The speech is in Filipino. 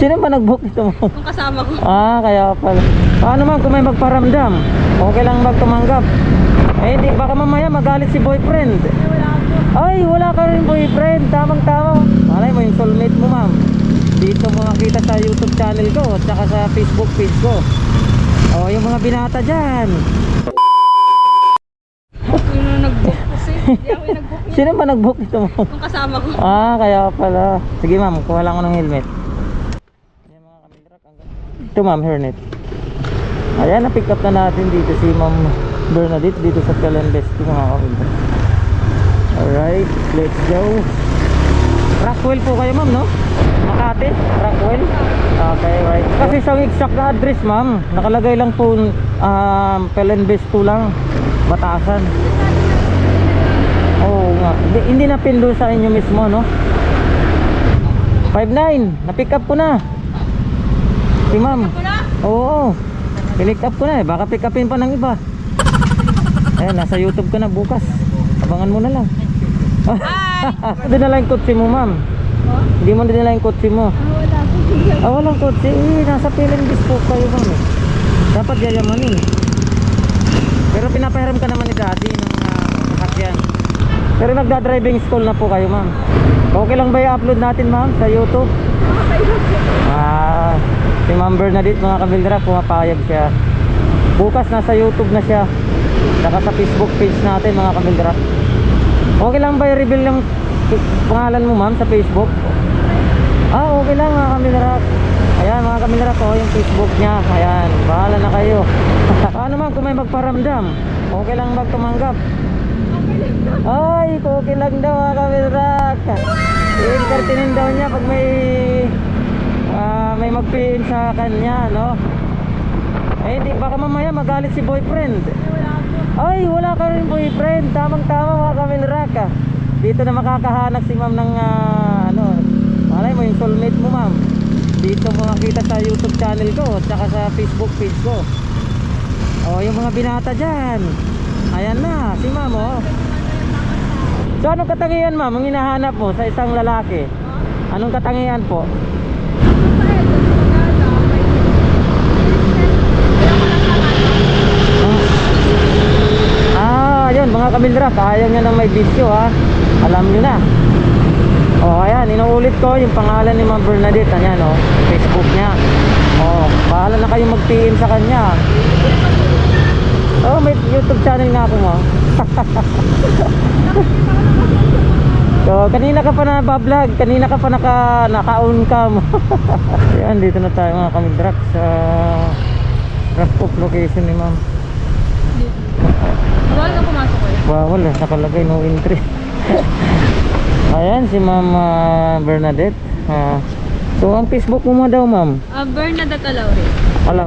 Sino ba nag-book ito mo? Yung kasama ko. Ah, kaya pala. Paano ma'am kung may magparamdam? Okay lang magtumanggap. Eh, di, baka mamaya magalit si boyfriend. Ay, wala ka rin boyfriend. Tamang tama. Malay mo yung soulmate mo ma'am. Dito mo makita sa YouTube channel ko at saka sa Facebook page ko. Oh, yung mga binata dyan. Yung nag-book kasi. Hindi ako yung nag-book. Sino ba nag-book ito mo? Yung kasama ko. Ah, kaya pala. Sige ma'am, kuha lang ko ng helmet. Ayan mga kamindrak. ang ganda. Ito ma'am, hairnet. Ayan, na-pick up na natin dito si ma'am Bernadette dito sa Calembesti mga kamindrak. Alright, let's go. Rockwell po kayo ma'am, no? Makati, Rockwell. Okay, right. Kasi sa exact na address ma'am, nakalagay lang po um, Calembesti lang, Batasan. Oo nga. Hindi, hindi na pindo sa inyo mismo, no? 5'9", na-pick up ko na. Si ma'am. Oo. Pinick up ko na eh. Baka pick upin pa ng iba. Ayan, nasa YouTube ka na bukas. Abangan mo na lang. dinala yung kotse mo, ma'am. Oh? Hindi mo dinala yung kotse mo. Ah, wala. Ah, walang kotse. Eh, nasa Philippines po kayo, ma'am. eh. Dapat yayamanin. eh. Pero pinapahiram ka naman ni daddy ng uh, sasakyan. Pero nagda-driving school na po kayo, ma'am. Okay lang ba i-upload natin, ma'am, sa YouTube? Ah, si Ma'am Bernadette, mga kabildra, pumapayag siya. Bukas nasa YouTube na siya. Saka sa Facebook page natin, mga kabildra. Okay lang ba i-reveal yung pangalan mo, ma'am, sa Facebook? Ah, okay lang mga kamilera. Ayan mga kamilera ko, yung Facebook niya. Ayan, bahala na kayo. Paano ma'am kung may magparamdam? Okay lang magtumanggap? Ay, okay lang daw mga kamilera. I-entertainin daw niya pag may ah, may magpiin sa kanya, no? Eh, di, baka mamaya magalit si boyfriend. Ay, wala ka rin boyfriend. Tamang tama mga kamilera ka. Dito na makakahanap si ma'am ng ah, ano, malay mo yung soulmate mo ma'am. Dito mo makita sa YouTube channel ko at saka sa Facebook page ko. Oh, yung mga binata dyan. Ayan na, si ma'am oh. So anong katangian ma'am ang hinahanap mo sa isang lalaki? Anong katangian po? Ah, yun kaya niya na may video ha. Alam niyo na. Oh, ayan, inuulit ko yung pangalan ni Ma'am Bernadette, ayan oh, Facebook niya. Oh, bahala na kayo mag-PM sa kanya. Oh, may YouTube channel nga ako mo. so, kanina ka pa na vlog, kanina ka pa naka naka-on cam. ayan, dito na tayo mga kamildra sa drop off location ni Ma'am. Bawal na pumasok ko yun. Bawal eh, nakalagay no entry. Ayan si Ma'am ah, Bernadette. Ah, so ang Facebook mo mo daw ma'am? Ah, Bernadette Alaure.